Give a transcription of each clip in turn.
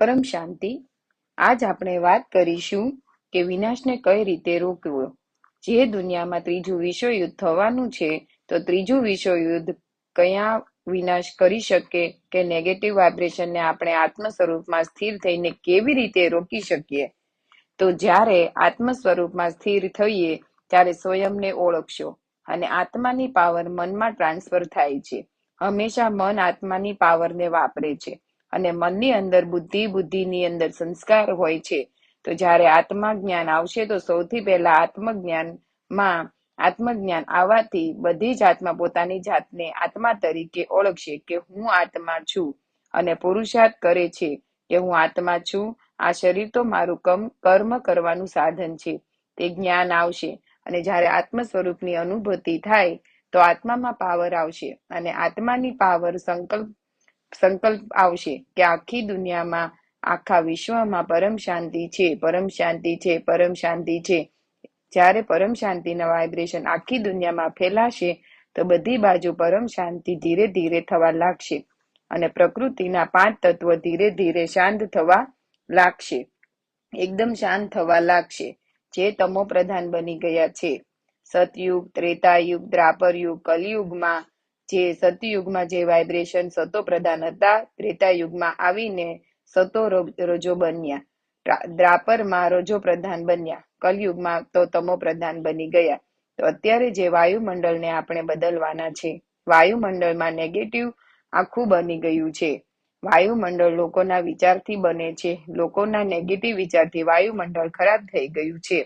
પરમ શાંતિ. આજ આપણે વાત કરીશું કે વિનાશને કઈ રીતે રોકવો. જે દુનિયામાં ત્રીજું વિશ્વયુદ્ધ થવાનું છે, તો ત્રીજું વિશ્વયુદ્ધ કયા વિનાશ કરી શકે કે નેગેટિવ વાઇબ્રેશનને આપણે આત્મ સ્વરૂપમાં સ્થિર થઈને કેવી રીતે રોકી શકીએ? તો જ્યારે આત્મ સ્વરૂપમાં સ્થિર થઈએ, ત્યારે સ્વયંને ઓળખશો અને આત્માની પાવર મનમાં ટ્રાન્સફર થાય છે. હંમેશા મન આત્માની પાવરને વાપરે છે. અને મનની અંદર બુદ્ધિ, બુદ્ધિની અંદર સંસ્કાર હોય છે, તો જ્યારે આત્મા જ્ઞાન આવશે, તો સૌથી પહેલા આત્મજ્ઞાનમાં, આત્મજ્ઞાન આવવાથી બધી જ પોતાની જાતને આત્મા તરીકે ઓળખશે કે હું આત્મા છું અને પુરુષાર્થ કરે છે કે હું આત્મા છું. આ શરીર તો મારું કમ, કર્મ કરવાનું સાધન છે, તે જ્ઞાન આવશે અને જ્યારે આત્મ સ્વરૂપની અનુભૂતિ થાય, તો આત્મામાં પાવર આવશે અને આત્માની પાવર સંકલ્પ સંકલ્પ આવશે કે આખી દુનિયામાં, આખા વિશ્વમાં પરમ શાંતિ છે, પરમ શાંતિ છે, પરમ શાંતિ છે. જ્યારે પરમ શાંતિના વાઇબ્રેશન આખી દુનિયામાં ફેલાશે, તો બધી બાજુ પરમ શાંતિ ધીરે ધીરે થવા લાગશે અને પ્રકૃતિના પાંચ તત્વો ધીરે ધીરે શાંત થવા લાગશે. એકદમ શાંત થવા લાગશે. જે તમો પ્રધાન બની ગયા છે. સતયુગ, ત્રેતાયુગ, દ્રાપરયુગ, કલયુગમાં જે સતયુગમાં જે વાઇબ્રેશન સતો પ્રધાન હતા ત્રેતાયુગમાં આવીને સતો રજો બન્યા. દ્રાપરમાં રજો પ્રધાન બન્યા. કલયુગમાં તો તમો પ્રધાન બની ગયા. તો અત્યારે જે વાયુમંડળને આપણે બદલવાના છે, વાયુમંડળમાં નેગેટિવ આખું બની ગયું છે. વાયુમંડળ લોકોના વિચારથી બને છે. લોકોના નેગેટિવ વિચારથી વાયુમંડળ ખરાબ થઈ ગયું છે.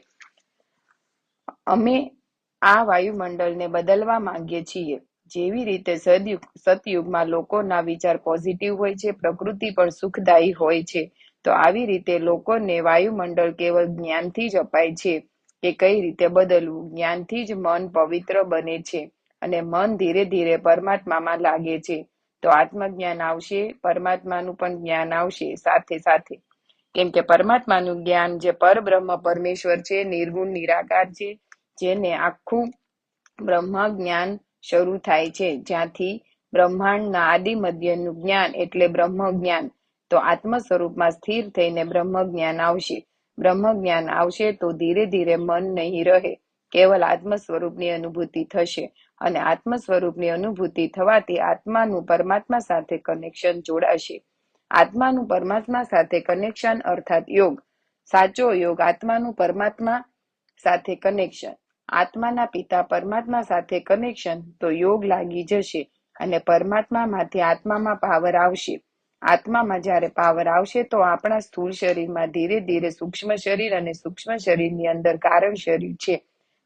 અમે આ વાયુમંડળને બદલવા માંગીએ છીએ. જેવી રીતે સદયુગ, સતયુગમાં લોકોના વિચાર પોઝિટિવ હોય છે, પ્રકૃતિ પણ સુખદાયી હોય છે, તો આવી રીતે લોકોને વાયુમંડળ કેવળ જ્ઞાનથી જ અપાય છે કે કઈ રીતે બદલવું? જ્ઞાનથી જ મન પવિત્ર બને છે અને મન ધીરે ધીરે પરમાત્મામાં લાગે છે. તો આત્મજ્ઞાન આવશે, પરમાત્માનું પણ જ્ઞાન આવશે સાથે સાથે. કેમ કે પરમાત્માનું જ્ઞાન જે પરબ્રહ્મ પરમેશ્વર છે, નિર્ગુણ, નિરાકાર છે, જેને આખું બ્રહ્મ જ્ઞાન શરૂ થાય છે. જ્યાંથી બ્રહ્માંડના આદિ મધ્યનું જ્ઞાન એટલે બ્રહ્મ જ્ઞાન તો આત્મ સ્વરૂપમાં સ્થિર થઈને બ્રહ્મ જ્ઞાન આવશે. બ્રહ્મ જ્ઞાન આવશે તો ધીરે ધીરે મન નહીં રહે. કેવલ આત્મ સ્વરૂપની અનુભૂતિ થશે. અને આત્મ સ્વરૂપની અનુભૂતિ થવાથી આત્માનું પરમાત્મા સાથે કનેક્શન જોડાશે. આત્માનું પરમાત્મા સાથે કનેક્શન અર્થાત યોગ. સાચો યોગ આત્માનું પરમાત્મા સાથે કનેક્શન આત્માના પિતા પરમાત્મા સાથે કનેક્શન તો યોગ લાગી જશે અને પરમાત્મામાંથી આત્મામાં પાવર આવશે. આત્મામાં જ્યારે પાવર આવશે તો આપણા સ્થૂળ શરીરમાં ધીરે ધીરે સૂક્ષ્મ શરીર અને સૂક્ષ્મ શરીરની અંદર કારણ શરીર છે.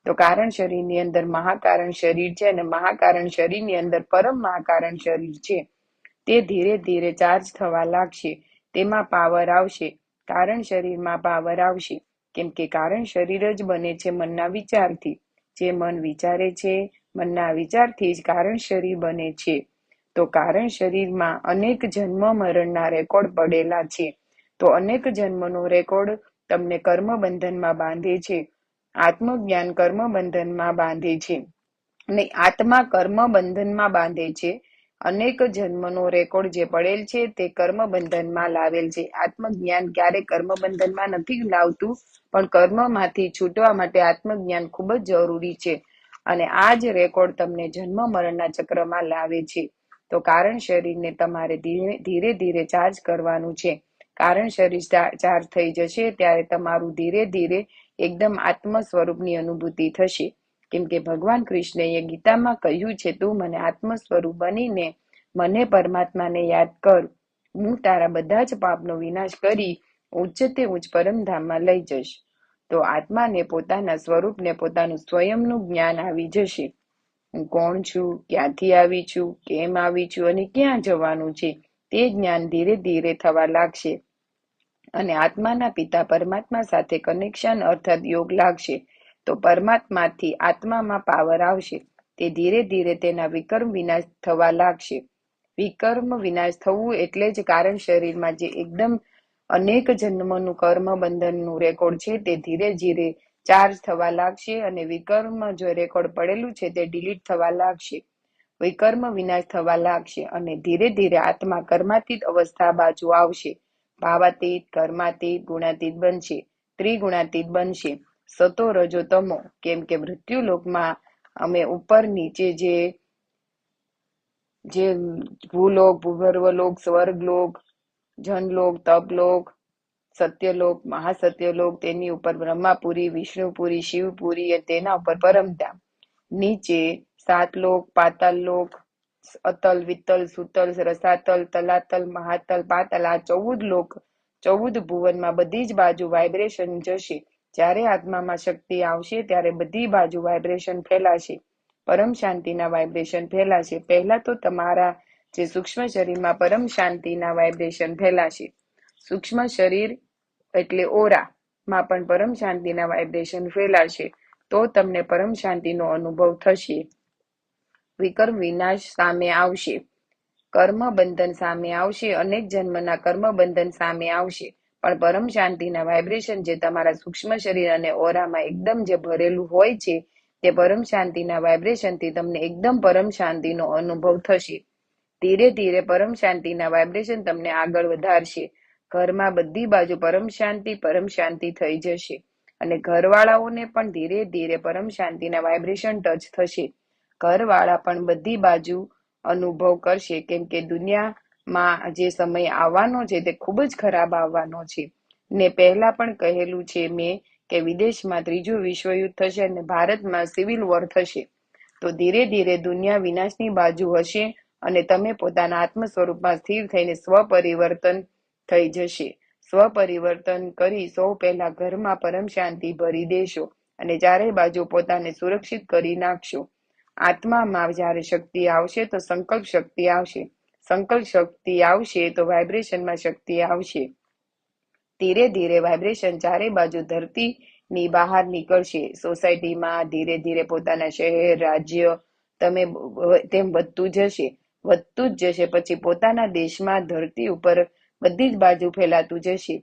તો કારણ શરીરની અંદર મહાકારણ શરીર છે અને મહાકારણ શરીરની અંદર પરમ મહાકારણ શરીર છે. તે ધીરે ધીરે ચાર્જ થવા લાગશે. તેમાં પાવર આવશે. કારણ શરીરમાં પાવર આવશે. કેમ કે કારણ શરીર જ બને છે મનના વિચારથી. જે મન વિચારે છે, મનના વિચારથી જ કારણ શરીર બને છે. તો કારણ શરીરમાં અનેક જન્મ મરણના રેકોર્ડ પડેલા છે. તો અનેક જન્મનો રેકોર્ડ તમને કર્મ બંધનમાં બાંધે છે. આત્મજ્ઞાન કર્મ બંધનમાં બાંધે છે. અને આત્મા કર્મ બંધનમાં બાંધે છે. અનેક જન્મનો રેકોર્ડ જે પડેલ છે તે કર્મ બંધનમાં લાવેલ છે. આત્મજ્ઞાન ક્યારે કર્મ બંધનમાં નથી લાવતું, પણ કર્મમાંથી છૂટવા માટે આત્મજ્ઞાન ખૂબ જ જરૂરી છે અને આ જ રેકોર્ડ તમને જન્મ મરણના ચક્રમાં લાવે છે. તો કારણ શરીરને તમારે ધીરે ધીરે ચાર્જ કરવાનું છે. કારણ શરીર ચાર્જ થઈ જશે ત્યારે તમારું ધીરે ધીરે એકદમ આત્મ સ્વરૂપની અનુભૂતિ થશે. કેમ કે ભગવાન કૃષ્ણએ ગીતામાં કહ્યું છે, તું મને આત્મ સ્વરૂપ બનીને મને પરમાત્માને યાદ કર. હું તારા બધા જ પાપનો વિનાશ કરી ઉચ્ચતે ઉચ્ચ પરમધામમાં લઈ જઈશ. તો આત્માને પોતાના સ્વરૂપને પોતાનું સ્વયંનું જ્ઞાન આવી જશે. હું કોણ છું? ક્યાંથી આવી છું? કેમ આવી છું? અને ક્યાં જવાનું છે? તે જ્ઞાન ધીરે ધીરે થવા લાગશે. અને આત્માના પિતા પરમાત્મા સાથે કનેક્શન અર્થાત યોગ લાગશે. તો પરમાત્માથી આત્મામાં પાવર આવશે. તે ધીરે ધીરે તેના વિકર્મ વિનાશ થવા લાગશે. વિકર્મ વિનાશ થવું એટલે જ કારણ શરીરમાં જે એકદમ અનેક જન્મનું કર્મ બંધનનું રેકોર્ડ છે તે ધીરે ધીરે ચાર્જ થવા લાગશે અને વિકર્મ જો રેકોર્ડ પડેલું છે તે ડિલીટ થવા લાગશે. વિકર્મ વિનાશ થવા લાગશે અને ધીરે ધીરે આત્મા કર્માતીત અવસ્થા બાજુ આવશે. ભાવાતીત, કર્માતીત, ગુણાતીત બનશે. ત્રિગુણાતીત બનશે. સતો રજો તમો. કેમ કે મૃત્યુલોકમાં અમે ઉપર નીચે જે જે ભૂલોક, ભૂગર્ભલોક, સ્વર્ગલોક, જનલોક, તપલોક, સત્યલોક, મહાસત્યલોક, તેની ઉપર બ્રહ્માપુરી, વિષ્ણુપુરી, શિવપુરી અને તેના ઉપર પરમધામ. નીચે સાતલોક, પાતાલલોક, અતલ, વિતલ, સુતલ, રસાતલ, તલાતલ, મહાતલ, પાતલ આ ચૌદ લોક, ચૌદ ભુવનમાં બધી જ બાજુ વાઇબ્રેશન જશે. જ્યારે આત્મામાં શક્તિ આવશે, ત્યારે બધી બાજુ વાઇબ્રેશન ફેલાશે. પરમ શાંતિના વાઇબ્રેશન ફેલાશે. પહેલા તો તમારા જે સૂક્ષ્મ શરીરમાં પરમ શાંતિના વાઇબ્રેશન ફેલાશે. સૂક્ષ્મ શરીર એટલે ઓરામાં પણ પરમ શાંતિના વાઇબ્રેશન ફેલાશે. તો તમને પરમ શાંતિનો અનુભવ થશે. વિકર્મ વિનાશ સામે આવશે. કર્મ બંધન સામે આવશે. અનેક જન્મના કર્મ બંધન સામે આવશે. પણ પરમ શાંતિના વાઇબ્રેશન જે તમારા સૂક્ષ્મ શરીર અને ઓરામાં એકદમ જે ભરેલું હોય છે, તે પરમ શાંતિના વાઇબ્રેશનથી તમને એકદમ પરમ શાંતિનો અનુભવ થશે. ધીરે ધીરે પરમ શાંતિના વાઇબ્રેશન તમને આગળ વધારશે. ઘરમાં બધી બાજુ પરમ શાંતિ પરમ શાંતિ થઈ જશે. અને ઘરવાળાઓને પણ ધીરે ધીરે પરમ શાંતિના વાઇબ્રેશન ટચ થશે. ઘરવાળા પણ બધી બાજુ અનુભવ કરશે, કેમ કે દુનિયામાં જે સમય આવવાનો છે તે ખૂબ જ ખરાબ આવવાનો છે. ને પહેલા પણ કહેલું છે મેં કે વિદેશમાં ત્રીજું વિશ્વયુદ્ધ થશે અને ભારતમાં સિવિલ વોર થશે. તો ધીરે ધીરે દુનિયા વિનાશની બાજુ હશે અને તમે પોતાના આત્મ સ્વરૂપમાં સ્થિર થઈને સ્વપરિવર્તન થઈ જશે. સ્વપરિવર્તન કરી સૌ પહેલા ઘરમાં પરમ શાંતિ ભરી દેશો અને ચારે બાજુ પોતાને સુરક્ષિત કરી નાખશો. આત્મામાં જ્યારે શક્તિ આવશે તો સંકલ્પ શક્તિ આવશે. સંકલ્પ શક્તિ આવશે તો વાઇબ્રેશનમાં શક્તિ આવશે. ધીરે ધીરે વાઇબ્રેશન ચારે બાજુ ધરતીની બહાર નીકળશે. સોસાયટીમાં ધીરે ધીરે પોતાના શહેર, રાજ્ય, તમે તેમ વધતું જશે. વધતું જ જશે, પછી પોતાના દેશમાં ધરતી ઉપર બધી જ બાજુ ફેલાતું જશે.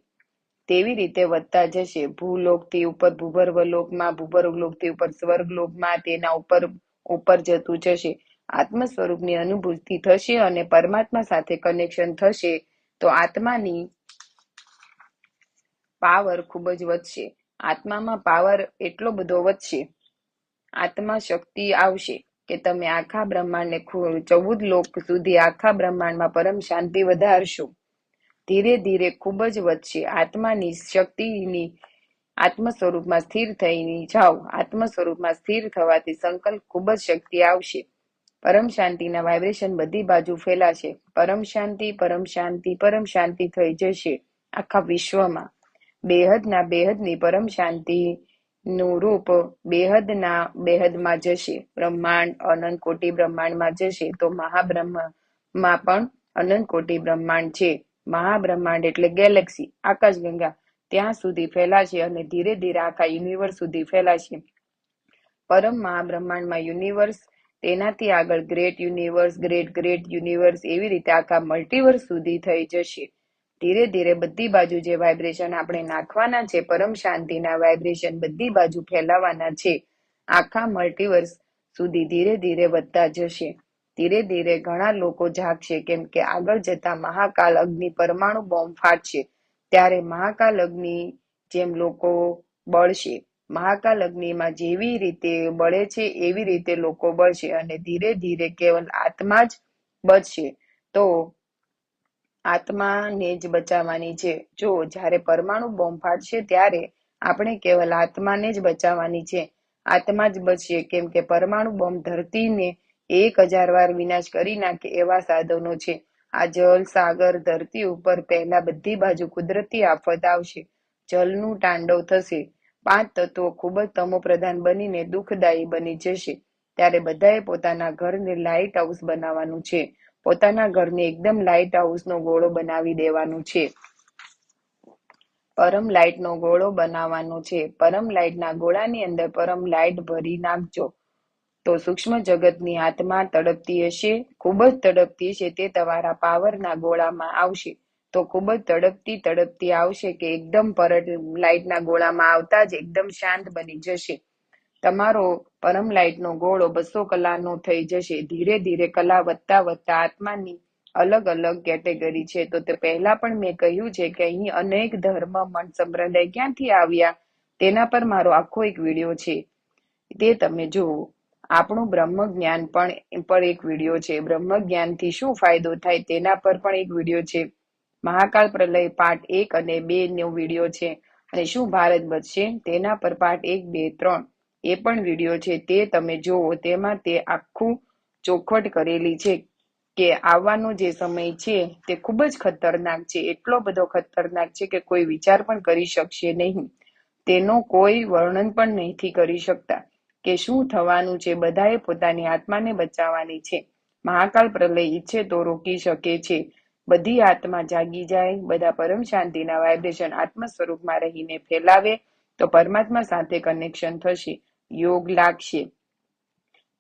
તેવી રીતે વધતા જશે. ભૂલોકથી ઉપર ભૂગર્ભ લોકમાં ભૂગર્ભ લોકથી ઉપર સ્વર્ગ લોકમાં તેના ઉપર ઉપર જતું જશે. આત્મ સ્વરૂપની અનુભૂતિ થશે અને પરમાત્મા સાથે કનેક્શન થશે, તો આત્માની પાવર ખૂબ જ વધશે. આત્મામાં પાવર એટલો બધો વધશે. આત્મા શક્તિ આવશે કે તમે આખા બ્રહ્માંડને ચૌદ લોક સુધી આખા બ્રહ્માંડમાં પરમ શાંતિ વધારશો. ધીરે ધીરે ખૂબ જ વધશે. આત્માની શક્તિની આત્મ સ્વરૂપમાં સ્થિર થઈને જાઓ. આત્મ સ્વરૂપમાં સ્થિર થવાથી સંકલ્પ ખૂબ જ શક્તિ આવશે. પરમ શાંતિના વાઇબ્રેશન બધી બાજુ ફેલાશે. પરમ શાંતિ પરમ શાંતિ પરમ શાંતિ થઈ જશે આખા વિશ્વમાં. બેહદના બેહદની પરમ શાંતિ નું રૂપ બેહદના બેહદમાં જશે. બ્રહ્માંડ અનંત કોટી બ્રહ્માંડમાં જશે તો મહાબ્રહ્મમાં પણ અનંત કોટી બ્રહ્માંડ છે. મહાબ્રહ્માંડ એટલે ગેલેક્સી આકાશગંગા. ત્યાં સુધી ફેલાશે અને ધીરે ધીરે આખા યુનિવર્સ સુધી ફેલાશે. પરમ મહાબ્રહ્માંડમાં યુનિવર્સ તેનાથી આગળ great universe great great universe એવી રીતે આખા મલ્ટીવર્સ સુધી થઈ જશે. ધીરે ધીરે બધી બાજુ જે વાઇબ્રેશન આપણે નાખવાના છે, પરમ શાંતિના વાઇબ્રેશન બધી બાજુ ફેલાવાના છે, આખા મલ્ટીવર્સ સુધી ધીરે ધીરે વધતા જશે. ધીરે ધીરે ઘણા લોકો જાગશે કેમ કે આગળ જતા મહાકાલ અગ્નિ પરમાણુ બોમ્બ ફાટશે. ત્યારે મહાકાલ અગ્નિ જેમ લોકો બળશે. મહાકાલ અગ્નિમાં જેવી રીતે બળે છે, એવી રીતે લોકો બળશે અને ધીરે ધીરે કેવલ આત્મા જ બચશે. તો આત્માને જ બચાવવાની છે. જો જ્યારે પરમાણુ બોમ્બ ફાટશે ત્યારે આપણે કેવલ આત્માને જ બચાવવાની છે. આત્મા જ બચશે કેમ કે પરમાણુ બોમ્બ ધરતીને એક હજાર વાર વિનાશ કરી નાખે એવા સાધનો છે. આ જલ સાગર ધરતી ઉપર પહેલા બધી બાજુ કુદરતી આફત આવશે. જલનું તાંડવ થશે. પાંચ તત્વો ખૂબ જ તમો પ્રધાન બનીને દુઃખદાયી બની જશે. ત્યારે બધાએ પોતાના ઘરને લાઇટ હાઉસ બનાવવાનું છે. પોતાના ઘરને એકદમ લાઇટ હાઉસનો ગોળો બનાવી દેવાનું છે. પરમ લાઇટનો ગોળો બનાવવાનો છે. પરમ લાઇટના ગોળાની અંદર પરમ લાઇટ ભરી નાખજો. તો સૂક્ષ્મ જગતની આત્મા તડપતી હશે. ખૂબ જ તડપતી હશે તે તમારા પાવરના ગોળામાં આવશે. તો ખૂબ જ તડપતી તડપતી આવશે કે એકદમ પરત લાઇટના ગોળામાં આવતા જ એકદમ શાંત બની જશે. તમારો પરમ લાઇટનો ગોળો બસો કલાનો થઈ જશે. ધીરે ધીરે કલા વધતા વધતા આત્માની અલગ અલગ કેટેગરી છે. તો તે પહેલા પણ મેં કહ્યું છે કે અહીં અનેક ધર્મ, મન સંપ્રદાય ક્યાંથી આવ્યા તેના પર મારો આખો એક વીડિયો છે. તે તમે જુઓ. આપણું બ્રહ્મ જ્ઞાન પણ પર એક વીડિયો છે. બ્રહ્મ જ્ઞાનથી શું ફાયદો થાય તેના પર પણ એક વીડિયો છે. મહાકાળ પ્રલય પાઠ એક અને બે નો વીડિયો છે. અને શું ભારત બચશે? તેના પર પાઠ એક, બે, ત્રણ એ પણ વીડિયો છે. તે તમે જુઓ, તેમાં તે આખું ચોખવટ કરેલી છે કે આવવાનો જે સમય છે તે ખૂબ જ ખતરનાક છે. એટલો બધો ખતરનાક છે કે કોઈ વિચાર પણ કરી શકશે નહીં. તેનો કોઈ વર્ણન પણ નથી કરી શકતા કે શું થવાનું છે. બધાએ પોતાની આત્માને બચાવવાની છે. મહાકાળ પ્રલય ઈચ્છે તો રોકી શકે છે. બધી આત્મા જાગી જાય, બધા પરમ શાંતિના વાઇબ્રેશન આત્મ સ્વરૂપમાં રહીને ફેલાવે, તો પરમાત્મા સાથે કનેક્શન થશે, યોગ લાગશે.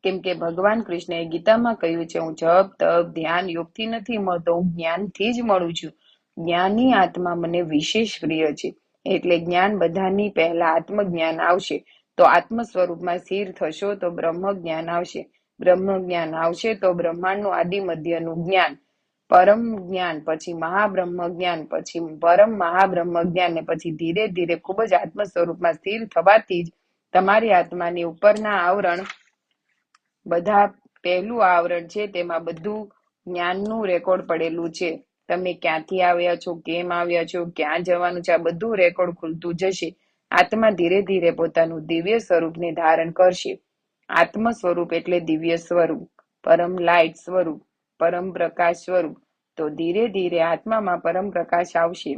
કેમ કે ભગવાન કૃષ્ણએ ગીતામાં કહ્યું છે, હું જપ, તપ, ધ્યાન, યોગથી નથી મળતો, હું જ્ઞાનથી જ મળું છું. જ્ઞાની આત્મા મને વિશેષ પ્રિય છે. એટલે જ્ઞાન બધાની પહેલા આત્મજ્ઞાન આવશે. તો આત્મ સ્વરૂપમાં સ્થિર થશો, તો બ્રહ્મ જ્ઞાન આવશે. બ્રહ્મ જ્ઞાન આવશે, તો બ્રહ્માંડનું આદિ મધ્યનું જ્ઞાન. પરમ જ્ઞાન, પછી મહાબ્રહ્મ જ્ઞાન, પછી પરમ મહાબ્રહ્મ જ્ઞાન ને પછી ધીરે ધીરે ખૂબ જ આત્મ સ્વરૂપમાં સ્થિર થવાથી જ તમારી આત્માની ઉપરના આવરણ બધા પહેલું આવરણ છે તેમાં બધું જ્ઞાનનું રેકોર્ડ પડેલું છે. તમે ક્યાંથી આવ્યા છો, કેમ આવ્યા છો, ક્યાં જવાનું છે, આ બધું રેકોર્ડ ખુલતું જશે. આત્મા ધીરે ધીરે પોતાનું દિવ્ય સ્વરૂપને ધારણ કરશે. આત્મ સ્વરૂપ એટલે દિવ્ય સ્વરૂપ, પરમ લાઇટ સ્વરૂપ, પરમ પ્રકાશ સ્વરૂપ. તો ધીરે ધીરે આત્મામાં પરમ પ્રકાશ આવશે.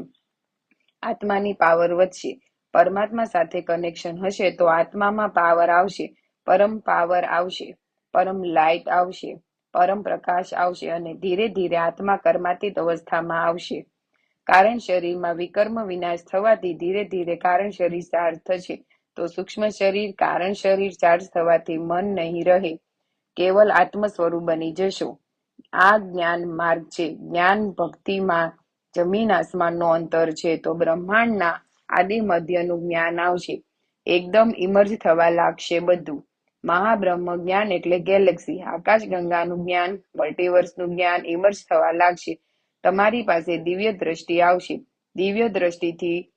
આત્માની પાવર વધશે. પરમાત્મા સાથે કનેક્શન હશે તો આત્મામાં પાવર આવશે. પરમ પાવર આવશે. પરમ લાઇટ આવશે. પરમ પ્રકાશ આવશે અને ધીરે ધીરે આત્મા કર્માતીત અવસ્થામાં આવશે. કારણ શરીરમાં વિકર્મ વિનાશ થવાથી ધીરે ધીરે કારણ શરીર ચાર્જ થશે. તો સૂક્ષ્મ શરીર કારણ શરીર ચાર્જ થવાથી મન નહીં રહે. કેવલ આત્મ સ્વરૂપ બની જશો. આ જ્ઞાન માર્ગ છે. જ્ઞાન ભક્તિમાં જમીન આસમાનનો અંતર છે. તો બ્રહ્માંડના આદિ મધ્યનું જ્ઞાન આવશે. એકદમ ઇમર્જ થવા લાગશે બધું. મહાબ્રહ્મ જ્ઞાન એટલે ગેલેક્સી આકાશ ગંગાનું જ્ઞાન મલ્ટીવર્સનું જ્ઞાન ઇમર્જ થવા લાગશે. તમારી પાસે દિવ્ય દ્રષ્ટિ આવશે. દિવ્ય દ્રષ્ટિથી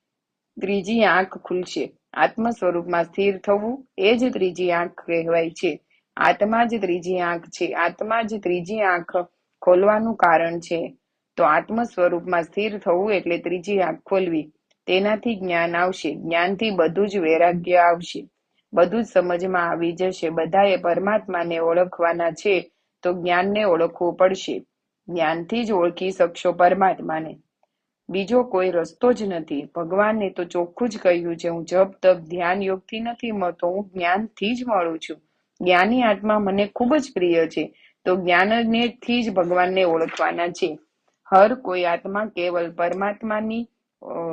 ત્રીજી આંખ ખુલશે. આત્મ સ્વરૂપમાં સ્થિર થવું એ જ ત્રીજી આંખ કહેવાય છે. આત્મા જ ત્રીજી આંખ છે. આત્મા જ ત્રીજી આંખ ખોલવાનું કારણ છે. તો આત્મ સ્વરૂપમાં સ્થિર થવું એટલે ત્રીજી આંખ ખોલવી. તેનાથી જ્ઞાન આવશે. જ્ઞાનથી બધું જ વૈરાગ્ય આવશે. બધું જ સમજમાં આવી જશે. બધાએ પરમાત્માને ઓળખવાના છે તો જ્ઞાનને ઓળખવું પડશે. જ્ઞાનથી જ ઓળખી શકશો પરમાત્માને. બીજો કોઈ રસ્તો જ નથી. ભગવાનને તો ચોખ્ખું જ કહ્યું છે, હું જપ, તપ, ધ્યાન યોગથી નથી મળતો. હું જ્ઞાનથી જ મળું છું. જ્ઞાની આત્મા મને ખૂબ જ પ્રિય છે. તો જ્ઞાનને થી જ ભગવાનને ઓળખવાના છે. હર કોઈ આત્મા કેવલ પરમાત્માની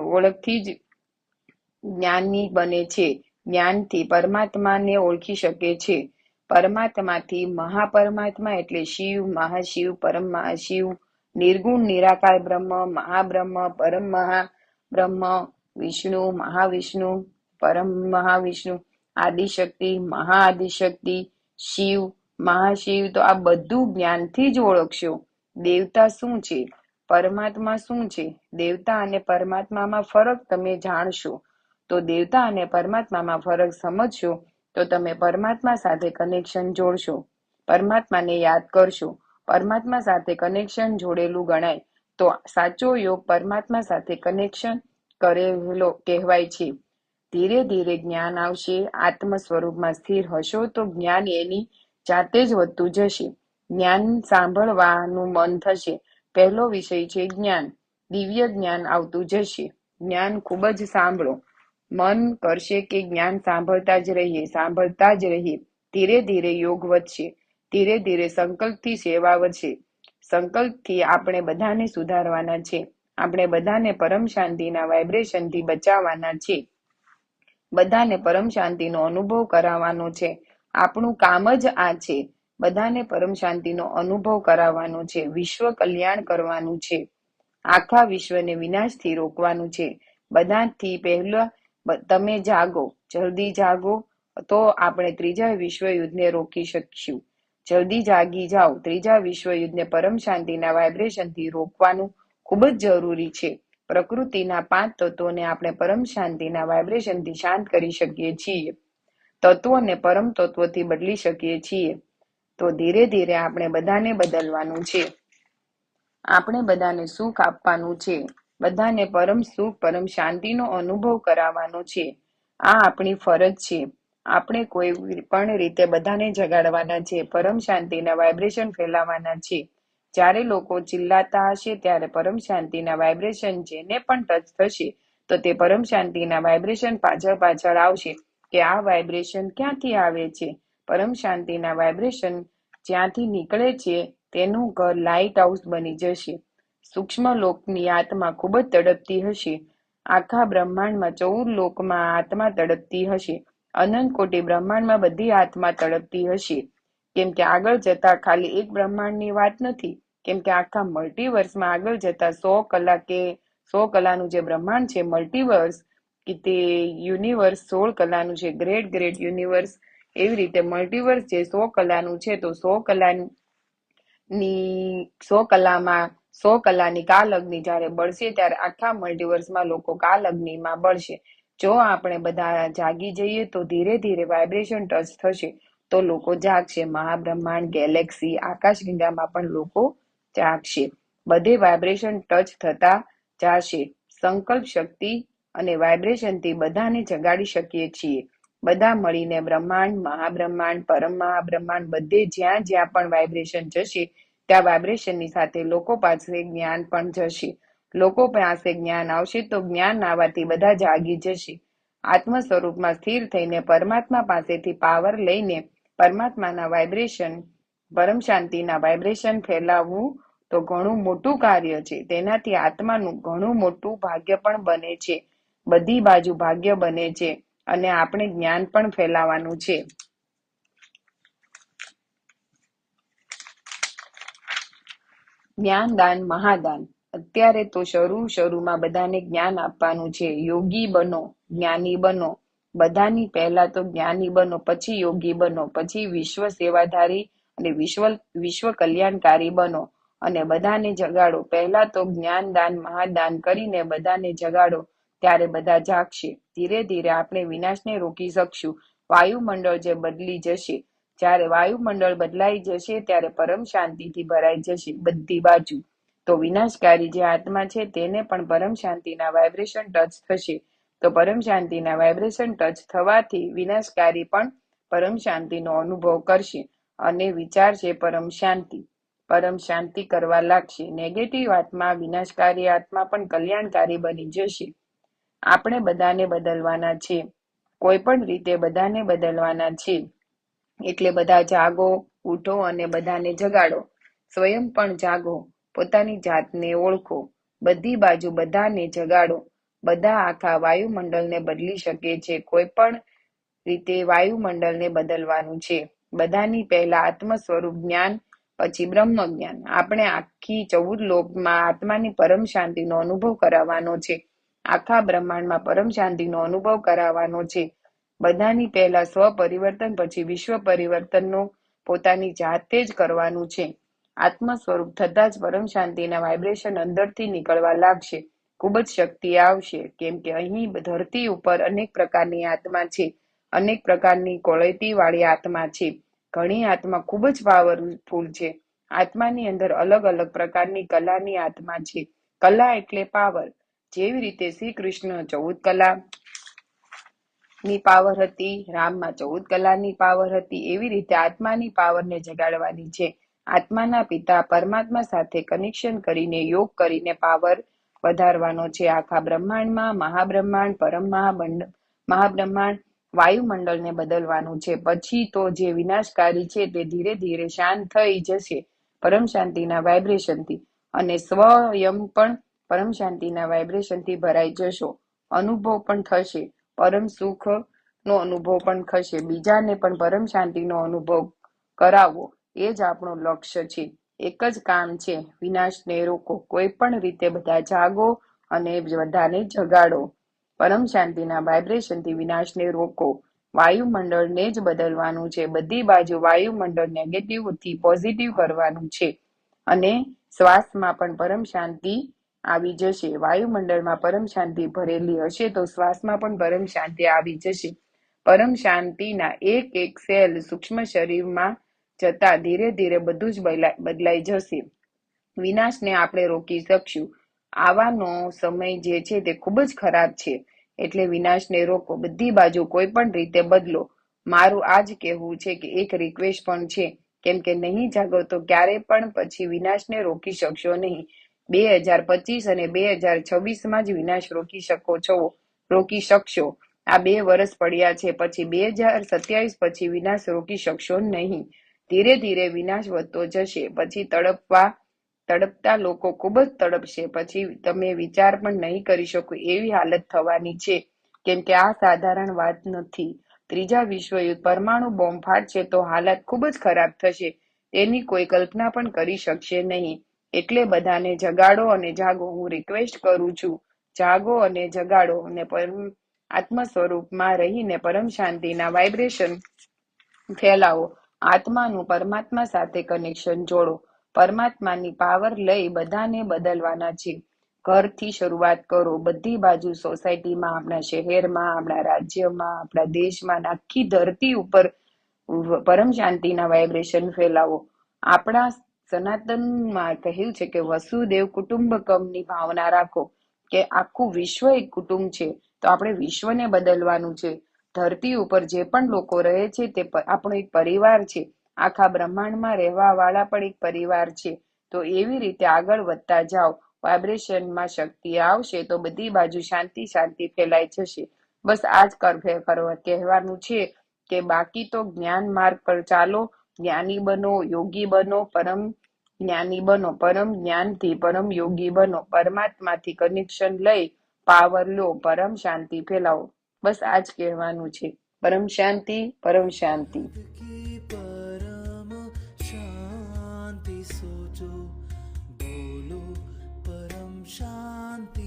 ઓળખથી જ જ્ઞાની બને છે. જ્ઞાનથી પરમાત્માને ઓળખી શકે છે. પરમાત્માથી મહાપરમાત્મા એટલે શિવ, મહાશિવ, પરમ મહાશિવ, નિર્ગુણ, નિરાકાર, બ્રહ્મ, મહાબ્રહ્મ, પરમ મહા, બ્રહ્મ, વિષ્ણુ, મહાવિષ્ણુ, પરમ મહાવિષ્ણુ આદિશક્તિ, મહાઆદિશક્તિ, શિવ, મહાશિવ તો આ બધું જ્ઞાનથી જ ઓળખશો. દેવતા શું છે? પરમાત્મા શું છે? દેવતા અને પરમાત્મામાં ફરક તમે જાણશો. તો દેવતા અને પરમાત્મામાં ફરક સમજશો, તો તમે પરમાત્મા સાથે કનેક્શન જોડશો. પરમાત્માને યાદ કરશો. પરમાત્મા સાથે કનેક્શન જોડેલું ગણાય. તો સાચો યોગ પરમાત્મા સાથે કનેક્શન કરેલો કહેવાય છે. ધીરે ધીરે જ્ઞાન આવશે આત્મ સ્વરૂપમાં સ્થિર હશો તો જ્ઞાન એની જાતે જ વધતું જશે. જ્ઞાન સાંભળવાનું મન થશે. પહેલો વિષય છે જ્ઞાન. દિવ્ય જ્ઞાન આવતું જશે. જ્ઞાન ખૂબ જ સાંભળો. મન કરશે કે જ્ઞાન સાંભળતા જ રહીએ, સાંભળતા જ રહીએ. ધીરે ધીરે યોગ વધશે. ધીરે ધીરે સંકલ્પથી સેવા વધશે. સંકલ્પથી આપણે બધાને સુધારવાના છે. આપણે બધાને પરમ શાંતિના વાઇબ્રેશનથી બચાવવાના છે. બધાને પરમ શાંતિનો અનુભવ કરાવવાનો છે. આપણું કામ જ આ છે. બધાને પરમ શાંતિનો અનુભવ કરાવવાનો છે. વિશ્વ કલ્યાણ કરવાનું છે. આખા વિશ્વને વિનાશથી રોકવાનું છે. બધાથી પહેલા તમે જાગો. જલ્દી જાગો તો આપણે ત્રીજા વિશ્વયુદ્ધને રોકી શકીશું. જલ્દી જાગી જાઓ. ત્રીજા વિશ્વયુદ્ધને પરમ શાંતિના વાઇબ્રેશનથી રોકવાનું ખૂબ જ જરૂરી છે. પ્રકૃતિના પાંચ તત્વોને આપણે પરમ શાંતિના વાઇબ્રેશનથી શાંત કરી શકીએ છીએ. તત્વોને પરમ તત્વોથી બદલી શકીએ છીએ. તો ધીરે ધીરે આપણે બધાને બદલવાનું છે. આપણે બધાને સુખ આપવાનું છે. બધાને પરમ સુખ, પરમ શાંતિનો અનુભવ કરાવવાનો છે. આ આપણી ફરજ છે. આપણે કોઈ પણ રીતે બધાને જગાડવાના છે. પરમ શાંતિના વાઇબ્રેશન ફેલાવવાના છે. જ્યારે લોકો ચિલ્લાતા હશે ત્યારે પરમ શાંતિના વાઇબ્રેશન જેને પણ ટચ થશે, તો તે પરમ શાંતિના વાઇબ્રેશન પાછળ પાછળ આવશે કે આ વાઇબ્રેશન ક્યાંથી આવે છે? પરમ શાંતિના વાઇબ્રેશન જ્યાંથી નીકળે છે, તેનું ઘર લાઇટ હાઉસ બની જશે. સૂક્ષ્મ લોકની આત્મા ખૂબ જ તડપતી હશે. આખા બ્રહ્માંડમાં ચૌદ લોકમાં આત્મા તડપતી હશે. અનંત કોટી બ્રહ્માંડમાં બધી આત્મા તડપતી હશે. કેમ કે આગળ જતા ખાલી એક બ્રહ્માંડની વાત નથી કેમ કે આખા મલ્ટીવર્સમાં આગળ જતા સો કલાકે સો કલાનું જે બ્રહ્માંડ છે મલ્ટીવર્સ કે તે યુનિવર્સ સોળ કલાનું છે ગ્રેટ ગ્રેટ યુનિવર્સ એવી રીતે મલ્ટીવર્સ જે સો કલાનું છે, તો સો કલાની, સો કલામાં, સો કલાની કાલ અગ્નિ જ્યારે બળશે ત્યારે આખા મલ્ટીવર્સમાં લોકો કાલ અગ્નિમાં બળશે. જો આપણે બધા જાગી જઈએ તો ધીરે ધીરે વાઇબ્રેશન ટચ થશે, તો લોકો જાગશે. મહાબ્રહ્માંડ ગેલેક્સી આકાશગંગામાં પણ લોકો જાગશે બધે વાઇબ્રેશન ટચ થતા જાશે. સંકલ્પ શક્તિ અને વાઇબ્રેશનથી બધાને જગાડી શકીએ છીએ. બધા મળીને બ્રહ્માંડ, મહાબ્રહ્માંડ પરમ મહાબ્રહ્માંડ બધે જ્યાં જ્યાં પણ વાઇબ્રેશન જશે, ત્યાં વાઇબ્રેશનની સાથે લોકો પાસે જ્ઞાન પણ જશે. લોકો પાસે જ્ઞાન આવશે તો જ્ઞાન આવવાથી બધા જાગી જશે. આત્મ સ્વરૂપમાં સ્થિર થઈને પરમાત્મા પાસેથી પાવર લઈને પરમાત્માના વાઇબ્રેશન પરમ શાંતિના વાઇબ્રેશન ફેલાવવું તો ઘણું મોટું કાર્ય છે. તેનાથી આત્માનું ઘણું મોટું ભાગ્ય પણ બને છે. બધી બાજુ ભાગ્ય બને છે અને આપણે જ્ઞાન પણ ફેલાવાનું છે. જ્ઞાન દાન, મહાદાન. અત્યારે તો શરૂ શરૂમાં બધાને જ્ઞાન આપવાનું છે. યોગી બનો, જ્ઞાની બનો. બધાની પહેલા તો જ્ઞાની બનો, પછી યોગી બનો, પછી વિશ્વ સેવાધારી અને વિશ્વ વિશ્વ કલ્યાણકારી બનો. અને બધાને જગાડો. પહેલા તો જ્ઞાન દાન મહાદાન કરીને બધાને જગાડો. ત્યારે બધા જાગશે. ધીરે ધીરે આપણે વિનાશને રોકી શકશું. વાયુમંડળ જે બદલી જશે, જ્યારે વાયુમંડળ બદલાઈ જશે, ત્યારે પરમ શાંતિથી ભરાઈ જશે બધી બાજુ. તો વિનાશકારી જે આત્મા છે, તેને પણ પરમ શાંતિના વાઇબ્રેશન ટચ થશે. તો પરમ શાંતિના વાઇબ્રેશન ટચ થવાથી વિનાશકારી પણ પરમ શાંતિનો અનુભવ કરશે. અને વિચારશે પરમ શાંતિ. પરમ શાંતિ કરવા લાગશે. નેગેટિવ આત્મા વિનાશકારી આત્મા પણ કલ્યાણકારી બની જશે. આપણે બધાને બદલવાના છે. કોઈ પણ રીતે બધાને બદલવાના છે. એટલે બધા જાગો, ઉઠો અને બધાને જગાડો. સ્વયં પણ જાગો. પોતાની જાતને ઓળખો. બધી બાજુ બધાને જગાડો. બધા આખા વાયુમંડળને બદલી શકે છે. કોઈ પણ રીતે વાયુમંડળને બદલવાનું છે. બધાની પહેલા આત્મ સ્વરૂપ જ્ઞાન પછી બ્રહ્મ જ્ઞાન આપણે આખી ચૌદ લોકમાં આત્માની પરમ શાંતિનો અનુભવ કરાવવાનો છે. આખા બ્રહ્માંડમાં પરમ શાંતિનો અનુભવ કરાવવાનો છે. બધાની પહેલા સ્વ પરિવર્તન પછી વિશ્વ પરિવર્તનનો પોતાની જાતે જ કરવાનું છે. આત્મ સ્વરૂપ થતાં જ પરમ શાંતિના વાઇબ્રેશન અંદરથી નીકળવા લાગશે. ખૂબ જ શક્તિ આવશે, કેમ કે અહીં ધરતી ઉપર અનેક પ્રકારની આત્મા છે. અનેક પ્રકારની ક્વોલિટી વાળી આત્મા છે. ઘણી આત્મા ખૂબ જ પાવરફુલ છે. આત્માની અંદર અલગ અલગ પ્રકારની કલાની આત્મા છે. કલા એટલે પાવર જેવી રીતે શ્રી કૃષ્ણ ચૌદ કલા ની પાવર હતી, રામમાં ચૌદ કલાની પાવર હતી, એવી રીતે આત્માની પાવરને જગાડવાની છે. આત્માના પિતા પરમાત્મા સાથે કનેક્શન કરીને યોગ કરીને પાવર વધારવાનો છે. આખા બ્રહ્માંડમાં મહાબ્રહ્માંડ, પરમ મહાબ્રહ્માંડ વાયુમંડળને બદલવાનું છે. પછી તો જે વિનાશકારી છે તે ધીરે ધીરે શાંત થઈ જશે. પરમ શાંતિના વાઇબ્રેશનથી. અને સ્વયં પણ પરમ શાંતિના વાઇબ્રેશનથી ભરાઈ જશો. અનુભવ પણ થશે. પરમ સુખ નો અનુભવ પણ થશે. બીજાને પણ પરમ શાંતિનો અનુભવ કરાવવો એ જ આપણું લક્ષ્ય છે. એક જ કામ છે. વિનાશને રોકો. કોઈ પણ રીતે બધા જાગો અને બધાને જગાડો. પરમ શાંતિના વાઇબ્રેશનથી વિનાશને રોકો. વાયુમંડળને જ બદલવાનું છે. બધી બાજુ વાયુમંડળ નેગેટિવથી પોઝિટિવ કરવાનું છે. અને શ્વાસમાં પણ પરમ શાંતિ આવી જશે. વાયુમંડળમાં પરમ શાંતિ ભરેલી હશે તો શ્વાસમાં પણ પરમ શાંતિ આવી જશે. પરમ શાંતિના એક એક સેલ સૂક્ષ્મ શરીરમાં જતા ધીરે ધીરે બધું જ બદલા- બદલાઈ જશે. વિનાશને આપણે રોકી શકશું. આવાનો સમય જે છે તે ખૂબ જ ખરાબ છે. એટલે વિનાશને રોકો. બધી બાજુ કોઈ પણ રીતે બદલો. મારું આ જ કહેવું છે કે એક રિક્વેસ્ટ પણ છે. કેમ કે નહીં જાગો તો ક્યારે પણ પછી વિનાશને રોકી શકશો નહીં. બે હજાર પચીસ અને બે હજાર છવ્વીસમાં જ વિનાશ રોકી શકો છો. રોકી શકશો. આ બે વર્ષ પડ્યા છે. પછી બે હજાર સત્યાવીસ પછી વિનાશ રોકી શકશો નહીં. ધીરે ધીરે વિનાશ વધતો જશે. પછી તડપવા તડપતા લોકો ખૂબ જ તડપશે. પછી તમે વિચાર પણ નહીં કરી શકો એવી હાલત થવાની છે. કેમ કે આ સાધારણ વાત નથી. ત્રીજા વિશ્વયુદ્ધ પરમાણુ બોમ્બ ફાટશે તો હાલત ખૂબ જ ખરાબ થશે. તેની કોઈ કલ્પના પણ કરી શકશે નહીં. એટલે બધાને જગાડો અને જાગો. હું રિક્વેસ્ટ કરું છું, જાગો અને જગાડો અને પરમ આત્મ સ્વરૂપમાં રહીને પરમ શાંતિના વાઇબ્રેશન ફેલાવો. આત્માનું પરમાત્મા સાથે કનેક્શન જોડો. પરમાત્માની પાવર લઈ બધાને બદલવાના છે. ઘરથી શરૂઆત કરો. બધી બાજુ સોસાયટીમાં, આપણા શહેરમાં, આપણા રાજ્યમાં, આપણા દેશમાં આખી ધરતી ઉપર પરમ શાંતિના વાઇબ્રેશન ફેલાવો. આપણા સનાતનમાં કહ્યું છે કે વસુદેવ કુટુંબકમની ભાવના રાખો કે આખું વિશ્વ એક કુટુંબ છે. તો આપણે વિશ્વને બદલવાનું છે. ધરતી ઉપર જે પણ લોકો રહે છે તે આપણો એક પરિવાર છે. આખા બ્રહ્માંડમાં રહેવા વાળા પણ એક પરિવાર છે. તો એવી રીતે આગળ વધતા જાઓ. વાઇબ્રેશનમાં શક્તિ આવશે તો બધી બાજુ શાંતિ શાંતિ ફેલાઈ જશે. બસ આ જ કહેવાનું છે કે બાકી તો જ્ઞાન માર્ગ પર ચાલો. જ્ઞાની બનો, યોગી બનો, પરમ જ્ઞાની બનો. પરમ જ્ઞાનથી પરમ યોગી બનો. પરમાત્માથી કનેક્શન લઈ પાવર લો. પરમ શાંતિ ફેલાવો. બસ આ જ કહેવાનું છે. પરમ શાંતિ પરમ શાંતિ.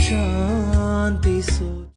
शान्ति